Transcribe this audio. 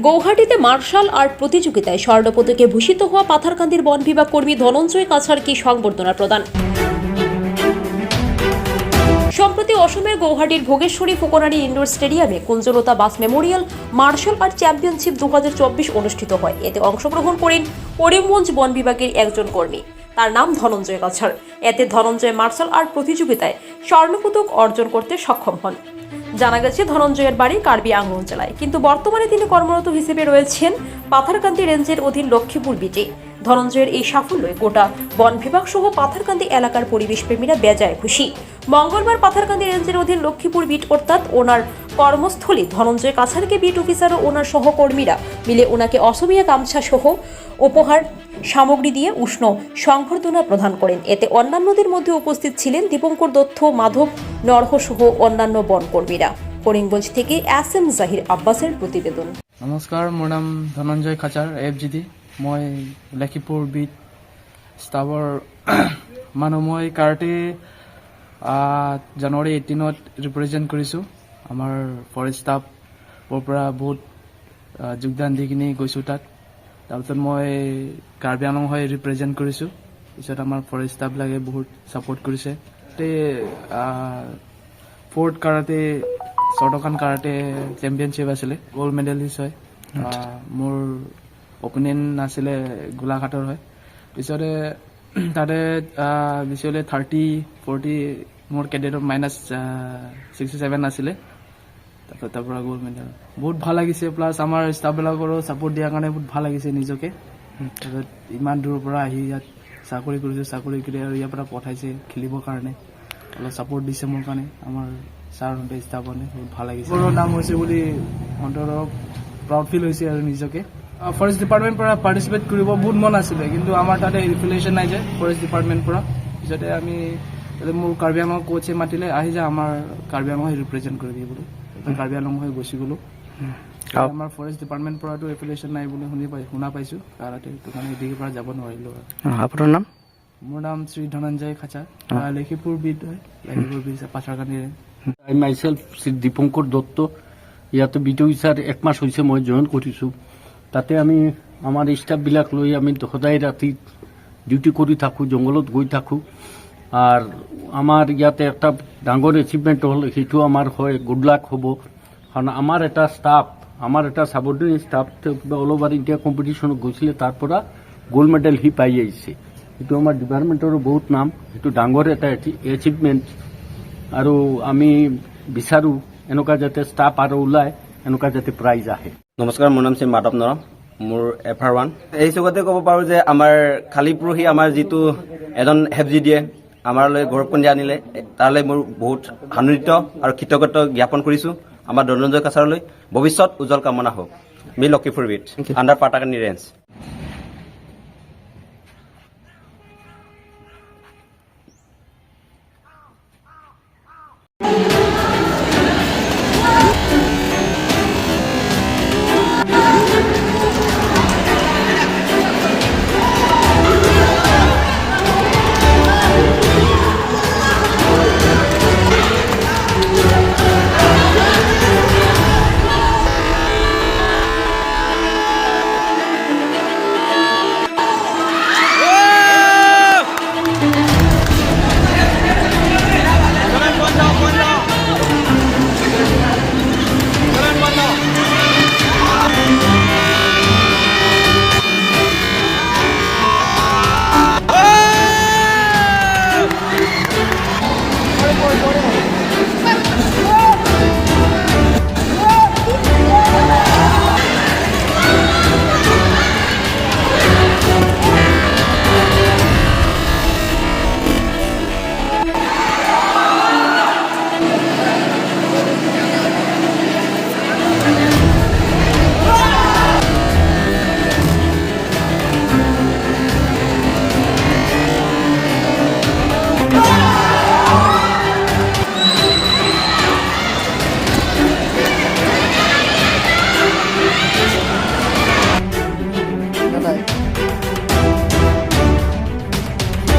গৌহাটিতে martial art প্রতিযোগিতায় স্বর্ণপদকে ভূষিত হওয়া পাথারকান্দির বন বিভাগ কর্মী ধনঞ্জয় কাছারকে সংবর্ধনা প্রদান? সম্প্রতি অসমের গৌহাটির ভোগেশ্বরী ফুকনারি ইনডোর স্টেডিয়ামে কুঞ্জলতা বাস মেমোরিয়াল মার্শাল আর্ট চ্যাম্পিয়নশিপ দু হাজার চব্বিশ অনুষ্ঠিত হয়। এতে অংশগ্রহণ করেন করিমগঞ্জ বন বিভাগের একজন কর্মী। তার নাম ধনঞ্জয় কাছার এতে ধনঞ্জয় মার্শাল আর্ট প্রতিযোগিতায় স্বর্ণপদক অর্জন করতে সক্ষম হন। জানা গেছে, ধনঞ্জয়ের বাড়ি কার্বি আংলং জেলায়। কিন্তু বর্তমানে তিনি কর্মরত হিসেবে রয়েছেন পাথারকান্দি রেঞ্জের অধীন লক্ষ্মীপুর বিটে ধনঞ্জয়ের এই সাফল্যে গোটা বন বিভাগ সহ পাথারকান্দি এলাকার পরিবেশ প্রেমীরা বেজায় খুশি। মঙ্গলবার পাথারকান্দি রেঞ্জের অধীন লক্ষ্মীপুর বিট অর্থাৎ ওনার কর্মস্থলী। ধনঞ্জয় কাছারকে বিট অফিসার ও ওনার সহকর্মীরা মিলে ওনাকে অসমিয়া গামছা সহ উপহার, সামগ্রী দিয়ে উষ্ণ সংবর্ধনা প্রদান করেন। এতে অন্যান্যদের মধ্যে উপস্থিত ছিলেন দীপঙ্কর দত্ত, মাধব নরহ সহ অন্যান্য বনকর্মীরা। করিমগঞ্জ থেকে এস এম জাহির আব্বাসের প্রতিবেদন। নমস্কার, মোৰ নাম Dhananjay Khachar F G D মই লখিমপুৰ বিট ষ্টাফৰ মানুহ। মই কাৰ্টে জানুৱাৰী এইটিনত ৰিপ্ৰেজেণ্ট কৰিছোঁ। আমাৰ ফৰেষ্ট ষ্টাফৰ পৰা বহুত যোগদান দি কিনি গৈছোঁ তাত। তাৰপিছত মই কাৰ্বি আংলং হৈ ৰিপ্ৰেজেণ্ট কৰিছোঁ। পিছত আমাৰ ফৰেষ্ট ষ্টাফবিলাকে বহুত ছাপৰ্ট কৰিছে। তে fourth karate Shotokan karate championship আছিলে গ'ল্ড মেডেলিষ্ট হয়। মোৰ অপোনেণ্ট আছিলে গোলাঘাটৰ হয়। পিছতে তাতে বেছিকৈ থাৰ্টি ফৰ্টি মোৰ কেডেটত মাইনাছ ছিক্সটি ছেভেন আছিলে। তাৰ পৰা গ'ল্ড মেডেল বহুত ভালো লাগিছে প্লাছ আমাৰ ষ্টাফবিলাকৰো ছাপৰ্ট দিয়াৰ কাৰণে বহুত ভালো লাগিছে নিজকে। তাৰপিছত ইমান দূৰৰ পৰা আহি ইয়াত চাকৰি কৰিছোঁ চাকৰি কৰি আৰু ইয়াৰ পৰা পঠাইছে খেলিবৰ কাৰণে। অলপ ছাপৰ্ট দিছে মোৰ কাৰণে আমাৰ ছাৰহঁতে ষ্টাফহঁতে বহুত ভালো লাগিছে। মোৰ নাম হৈছে বুলি অন্তত প্ৰাউড ফিল হৈছে আৰু নিজকে। ফৰেষ্ট ডিপাৰ্টমেণ্ট পৰা পাৰ্টিচিপেট কৰিব বহুত মন আছিলে কিন্তু আমাৰ তাতে ৰিফিলেশ্যন নাই যে ফৰেষ্ট ডিপাৰ্টমেণ্ট পৰা। পিছতে আমি মোৰ কাৰ্বি আংলং কোচে মাতিলে আহি যা আমাৰ কাৰ্বি আংলং ৰিপ্ৰেজেণ্ট কৰি দিয়ে বুলি। কাৰ্বি আংলং হৈ গুচি গ'লোঁ। আমাৰ ফৰেষ্ট ডিপাৰ্টমেণ্ট পৰাতো এফিলিয়েশ্যন নাই বুলি শুনি পাই শুনা পাইছোঁ। কাৰণতে সেইটো কাৰণে এদিকে পৰা যাব নোৱাৰিলোঁ আপোনাৰ নাম? মোৰ নাম শ্ৰী ধনঞ্জয় খাচা। লখিমপুৰ বিদ হয়। Lakhimpur beat Patharkandi I myself Shri Dipankar Dutta. ইয়াতে বিটু ছাৰ এক মাহ হৈছে মই জইন কৰিছোঁ। তাতে আমি আমাৰ ষ্টাফবিলাক লৈ আমি সদায় ৰাতি ডিউটি কৰি থাকোঁ জংঘলত গৈ থাকোঁ। আৰু আমাৰ ইয়াতে এটা ডাঙৰ এচিভমেণ্ট হ'ল সেইটো আমাৰ হয় গুড লাক হ'ব। কাৰণ আমাৰ এটা ষ্টাফ আমাৰ এটা subordinate staff all over India কম্পিটিশ্যনত গৈছিলে, তাৰ পৰা গ'ল্ড মেডেল সি পাই আহিছে। সেইটো আমাৰ ডিপাৰ্টমেণ্টৰো বহুত নাম, সেইটো ডাঙৰ এটা এচিভমেণ্ট আৰু আমি বিচাৰোঁ, এনেকুৱা যাতে ষ্টাফ আৰু ওলায়, এনেকুৱা যাতে প্ৰাইজ আহে। নমস্কাৰ, মোৰ নাম শ্ৰী মাধৱ নৰম, মোৰ এফ আৰ ওৱান এই চুকতে ক'ব পাৰোঁ যে আমাৰ কালি পৰহি আমাৰ যিটো এজন হেফ জি দিয়ে আমাৰলৈ গৌৰৱপুঞ্জী আনিলে। তালৈ মোৰ বহুত আনন্দিত আৰু কৃতজ্ঞতা জ্ঞাপন কৰিছোঁ আমাৰ ধনঞ্জয় কাছাৰলৈ। ভৱিষ্যত উজ্জ্বল কামনা হওক। Me Lakshmipur beat. Under Patharkandi range.